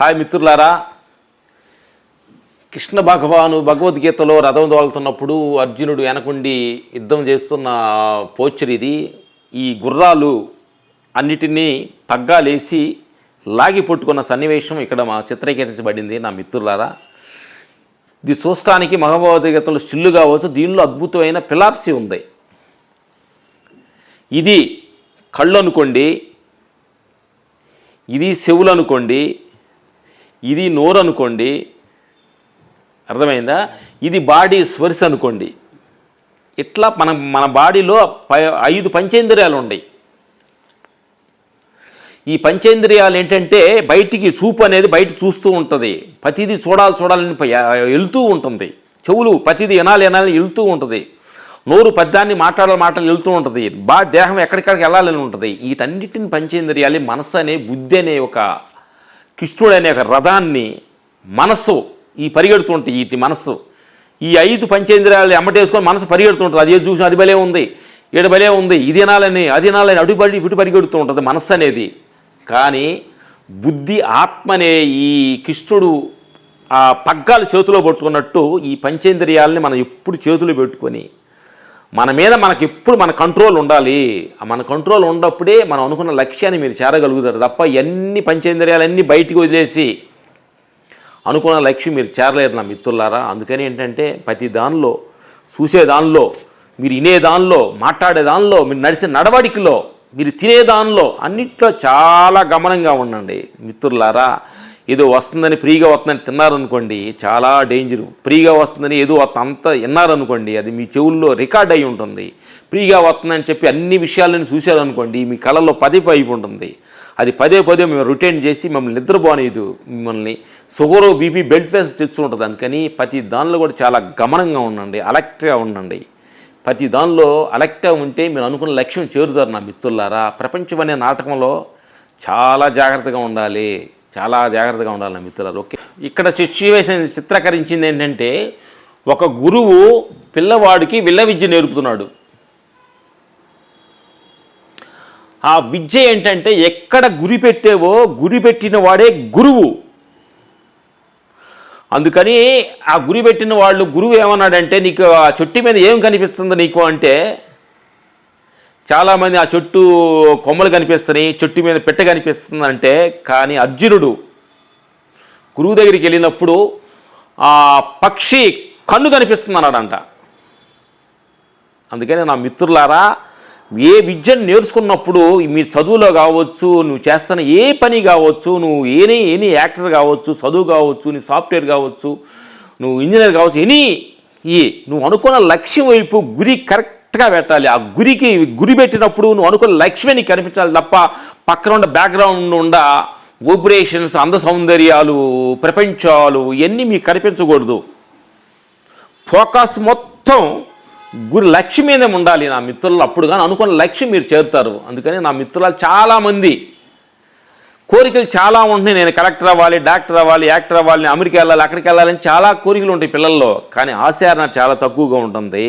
Hi మిత్రులారా. కృష్ణ భగవాను భగవద్గీతలో రథం దోలుతున్నప్పుడు అర్జునుడు వెనకుండి యుద్ధం చేస్తున్న పోచర్ ఇది. ఈ గుర్రాలు అన్నిటినీ తగ్గాలేసి లాగి పట్టుకున్న సన్నివేశం ఇక్కడ మా చిత్రీకరించబడింది నా మిత్రులారా. ఇది చూస్తానికి మహాభగవద్గీతలు స్టిల్లు కావచ్చు దీనిలో అద్భుతమైన పిలాప్సీ ఉంది. ఇది కళ్ళు అనుకోండి ఇది చెవులు అనుకోండి ఇది నోరు అనుకోండి. అర్థమైందా? ఇది బాడీ స్వరిస్ అనుకోండి. ఇట్లా మన మన బాడీలో ఐదు పంచేంద్రియాలు ఉన్నాయి ఈ పంచేంద్రియాలు ఏంటంటే బయటికి చూపు అనేది బయట చూస్తూ ఉంటుంది. ప్రతిదీ చూడాలి చూడాలని వెళ్తూ ఉంటుంది. చెవులు ప్రతిదీ వినాలి వినాలని వెళ్తూ ఉంటుంది. నోరు పద్యాన్ని మాట్లాడాలి మాటలు వెళ్తూ ఉంటుంది. బా దేహం ఎక్కడికక్కడికి వెళ్ళాలని ఉంటుంది. వీటన్నిటిని పంచేంద్రియాలు మనస్సు అనే బుద్ధి అనే ఒక కృష్ణుడు అనే ఒక రథాన్ని మనస్సు ఈ పరిగెడుతుంటాయి ఈ మనస్సు. ఈ ఐదు పంచేంద్రియాలు ఎమ్మటేసుకొని మనసు పరిగెడుతుంటుంది అది ఏది చూసినా అది భలే ఉంది. ఈడ భలే ఉంది. ఇది అనాలని అది వినాలని అడుగుబడి ఇటు పరిగెడుతూ ఉంటుంది మనస్సు అనేది. కానీ బుద్ధి ఆత్మ అనే ఈ కృష్ణుడు ఆ పగ్గాలు చేతిలో పట్టుకున్నట్టు ఈ పంచేంద్రియాలని మనం ఎప్పుడు చేతిలో పెట్టుకొని మన మీద మనకి ఎప్పుడు మన కంట్రోల్ ఉండాలి. మన కంట్రోల్ ఉన్నప్పుడే మనం అనుకున్న లక్ష్యాన్ని మీరు చేరగలుగుతారు తప్ప ఎన్ని పంచేంద్రియాలన్నీ బయటికి వదిలేసి అనుకున్న లక్ష్యం మీరు చేరలేరు నా మిత్రులారా. అందుకని ఏంటంటే ప్రతి దానిలో చూసే దానిలో మీరు వినే దానిలో మాట్లాడే దానిలో మీరు నడిచే నడవడికలో మీరు తినే దానిలో అన్నిట్లో చాలా గమనంగా ఉండండి మిత్రులారా. ఏదో వస్తుందని ఫ్రీగా వస్తుందని తిన్నారనుకోండి చాలా డేంజరు. ఫ్రీగా వస్తుందని ఏదో అంత విన్నారనుకోండి అది మీ చెవుల్లో రికార్డ్ అయి ఉంటుంది. ఫ్రీగా వస్తుందని చెప్పి అన్ని విషయాలను చూశారనుకోండి మీ కళలో పదే పైపు ఉంటుంది. అది పదే పదే మేము రిటైన్ చేసి మమ్మల్ని నిద్రపోనేది మిమ్మల్ని షుగర్ బీపీ బెల్ట్ ఫేస్ తెచ్చుకుంటుంది అందుకని ప్రతి దానిలో కూడా చాలా గమనంగా ఉండండి అలర్ట్గా ఉండండి. ప్రతి దానిలో అలర్ట్గా ఉంటే మీరు అనుకున్న లక్ష్యం చేరుతారు నా మిత్రులారా. ప్రపంచం అనే నాటకంలో చాలా జాగ్రత్తగా ఉండాలి. చాలా జాగ్రత్తగా ఉండాలి నా ఓకే. ఇక్కడ సిచ్యువేషన్ చిత్రీకరించింది ఏంటంటే ఒక గురువు పిల్లవాడికి విల్ల విద్య నేర్పుతున్నాడు. ఆ విద్య ఏంటంటే ఎక్కడ గురి పెట్టేవో గురి పెట్టిన వాడే గురువు. అందుకని ఆ గురి పెట్టిన వాళ్ళు గురువు ఏమన్నాడంటే నీకు ఆ చెట్టు మీద ఏం కనిపిస్తుంది నీకు అంటే చాలామంది ఆ చెట్టు కొమ్మలు కనిపిస్తున్నాయి చెట్టు మీద పెట్ట కనిపిస్తుంది అంటే కానీ అర్జునుడు గురువు దగ్గరికి వెళ్ళినప్పుడు ఆ పక్షి కన్ను కనిపిస్తుంది అన్నాడంట అందుకని నా మిత్రులారా ఏ విద్యను నేర్చుకున్నప్పుడు మీ చదువులో కావచ్చు నువ్వు చేస్తున్న ఏ పని కావచ్చు నువ్వు ఏని ఎనీ యాక్టర్ కావచ్చు చదువు కావచ్చు నీ సాఫ్ట్వేర్ కావచ్చు నువ్వు ఇంజనీర్ కావచ్చు ఎనీ ఈ నువ్వు అనుకున్న లక్ష్యం వైపు గురి కరెక్ట్ కరెక్ట్గా పెట్టాలి. ఆ గురికి గురి పెట్టినప్పుడు నువ్వు అనుకున్న లక్ష్మిని కనిపించాలి తప్ప పక్కన ఉన్న బ్యాక్గ్రౌండ్ ఉండ ఓపరేషన్స్ అంద సౌందర్యాలు ప్రపంచాలు ఇవన్నీ మీకు కనిపించకూడదు. ఫోకస్ మొత్తం గురి లక్ష్యం మీదే ఉండాలి నా మిత్రులు అప్పుడు కానీ అనుకున్న లక్ష్యం మీరు చేరుతారు. అందుకని నా మిత్రులు చాలామంది. కోరికలు చాలా ఉంటున్నాయి. నేను కలెక్టర్ అవ్వాలి డాక్టర్ అవ్వాలి యాక్టర్ అవ్వాలి అమెరికా వెళ్ళాలి అక్కడికి వెళ్ళాలని చాలా కోరికలు ఉంటాయి పిల్లల్లో. కానీ ఆశయారణ చాలా తక్కువగా ఉంటుంది.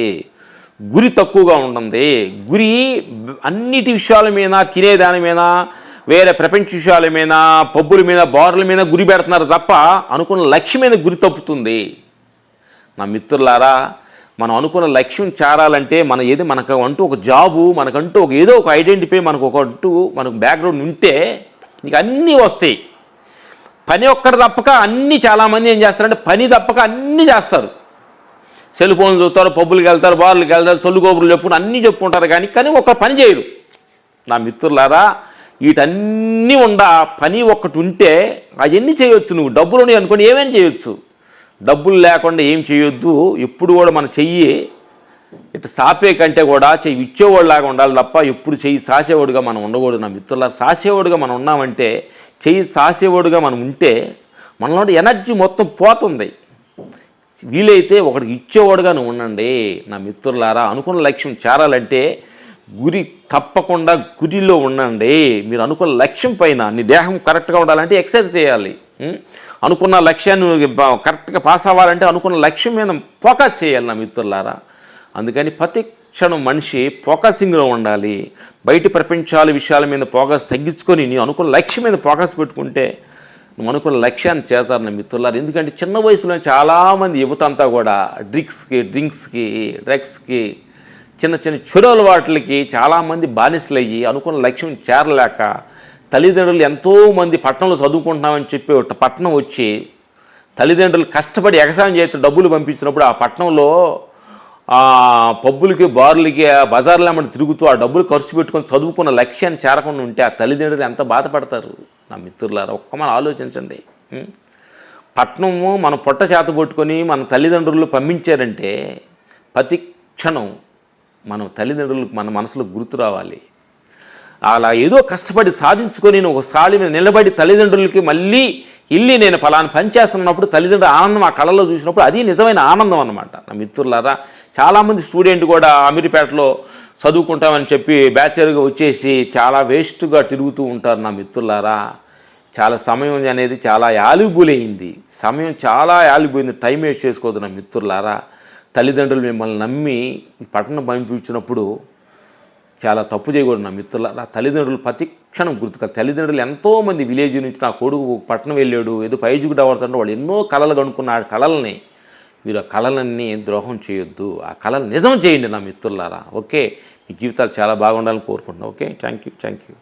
గురి తక్కువగా ఉంటుంది. గురి అన్నిటి విషయాల మీద తినేదాని మీద వేరే ప్రపంచ విషయాల మీద పబ్బుల మీద బార్ల మీద గురి పెడుతున్నారు తప్ప అనుకున్న లక్ష్యం మీద గురి తప్పుతుంది. నా మిత్రులారా మనం అనుకున్న లక్ష్యం చేరాలంటే మన ఏది మనకు అంటూ ఒక జాబు మనకంటూ ఒక ఏదో ఒక ఐడెంటిఫై మనకు ఒక అంటూ మనకు బ్యాక్గ్రౌండ్ ఉంటే నీకు అన్నీ వస్తాయి. పని ఒక్కటి తప్పక అన్నీ చాలామంది ఏం చేస్తారంటే పని తప్పక అన్నీ చేస్తారు. సెల్ ఫోన్లు చూస్తారు పబ్బులకి వెళ్తారు బార్లకి వెళ్తారు సొల్లు గోపులు చెప్పుకుని అన్నీ చెప్పుకుంటారు కానీ కానీ ఒక పని చేయరు. నా మిత్రులారా వీటన్నీ ఉండ పని ఒక్కటి ఉంటే అవన్నీ చేయొచ్చు నువ్వు. డబ్బులు ఉన్నాయి అనుకోని ఏమైనా చేయొచ్చు? డబ్బులు లేకుండా ఏం చేయొద్దు. ఎప్పుడు కూడా మన చెయ్యి ఇటు సాపే కంటే కూడా చెయ్యి ఇచ్చేవాడిలాగా ఉండాలి తప్ప ఎప్పుడు చెయ్యి సాసేవాడుగా మనం ఉండకూడదు. నా మిత్రుల సాసేవాడుగా మనం ఉన్నామంటే చెయ్యి సాసేవాడుగా మనం ఉంటే మనలో ఎనర్జీ మొత్తం పోతుంది. వీలైతే ఒకడికి ఇచ్చేవాడుగా నువ్వు ఉండండి. నా మిత్రులారా అనుకున్న లక్ష్యం చేరాలంటే గురి తప్పకుండా గురిలో ఉండండి. మీరు అనుకున్న లక్ష్యం పైన నీ దేహం కరెక్ట్గా ఉండాలంటే ఎక్సర్సైజ్ చేయాలి. అనుకున్న లక్ష్యాన్ని కరెక్ట్గా పాస్ అవ్వాలంటే అనుకున్న లక్ష్యం మీద ఫోకస్ చేయాలి నా మిత్రులారా. అందుకని ప్రతి క్షణం మనిషి ఫోకసింగ్లో ఉండాలి. బయట ప్రపంచాల విషయాల మీద ఫోకస్ తగ్గించుకొని నీ అనుకున్న లక్ష్యం మీద ఫోకస్ పెట్టుకుంటే అనుకున్న లక్ష్యాన్ని చేస్తారని మిత్రులారు. ఎందుకంటే చిన్న వయసులో చాలామంది యువత అంతా కూడా డ్రింక్స్కి డ్రింక్స్కి డ్రగ్స్కి చిన్న చిన్న చెడు అలవాట్లకి చాలామంది బానిసలయ్యి అనుకున్న లక్ష్యం చేరలేక తల్లిదండ్రులు ఎంతోమంది పట్టణంలో చదువుకుంటున్నామని చెప్పి పట్టణం వచ్చి తల్లిదండ్రులు కష్టపడి ఎగసాయం చేస్తే డబ్బులు పంపించినప్పుడు ఆ పట్టణంలో పబ్బులకి బార్లకి ఆ బజార్లు ఏమన్నా తిరుగుతూ ఆ డబ్బులు ఖర్చు పెట్టుకొని చదువుకున్న లక్ష్యాన్ని చేరకుండా ఉంటే ఆ తల్లిదండ్రులు ఎంత బాధపడతారు. నా మిత్రులారా ఒక్క మనం ఆలోచించండి. పట్నము మన పొట్ట చేత పట్టుకొని మన తల్లిదండ్రులు పంపించారంటే ప్రతి క్షణం మనం తల్లిదండ్రులకు మన మనసులో గుర్తు రావాలి. అలా ఏదో కష్టపడి సాధించుకొని నేను ఒక స్థాయి మీద నిలబడి తల్లిదండ్రులకి మళ్ళీ ఇల్లి నేను ఫలాన్ని పని చేస్తున్నప్పుడు తల్లిదండ్రుల ఆనందం ఆ కళలో చూసినప్పుడు అది నిజమైన ఆనందం అనమాట నా మిత్రులారా చాలామంది స్టూడెంట్ కూడా అమీర్పేటలో చదువుకుంటామని చెప్పి బ్యాచిలర్గా వచ్చేసి చాలా వేస్ట్గా తిరుగుతూ ఉంటారు నా మిత్రులారా. చాలా సమయం అనేది చాలా యాల్యుబుల్ అయింది సమయం చాలా యాల్యుబుల్ టైం వేస్ట్ చేసుకోవద్దు నా మిత్రులారా. తల్లిదండ్రులు మిమ్మల్ని నమ్మి పట్టణం పంపించినప్పుడు చాలా తప్పు చేయకూడదు నా మిత్రులారా. తల్లిదండ్రులు ప్రతి క్షణం గుర్తుక తల్లిదండ్రులు ఎంతోమంది విలేజ్ నుంచి నా కొడుకు పట్టణం వెళ్ళాడు ఏదో పైజుగుడు అవ్వడుతుంటే వాళ్ళు ఎన్నో కళలు కనుక్కున్న ఆ కళల్ని మీరు ఆ కళలన్నీ ద్రోహం చేయొద్దు. ఆ కళలు నిజం చేయండి నా మిత్రులారా. ఓకే? మీ జీవితాలు చాలా బాగుండాలని కోరుకుంటున్నాను okay? Thank you thank you.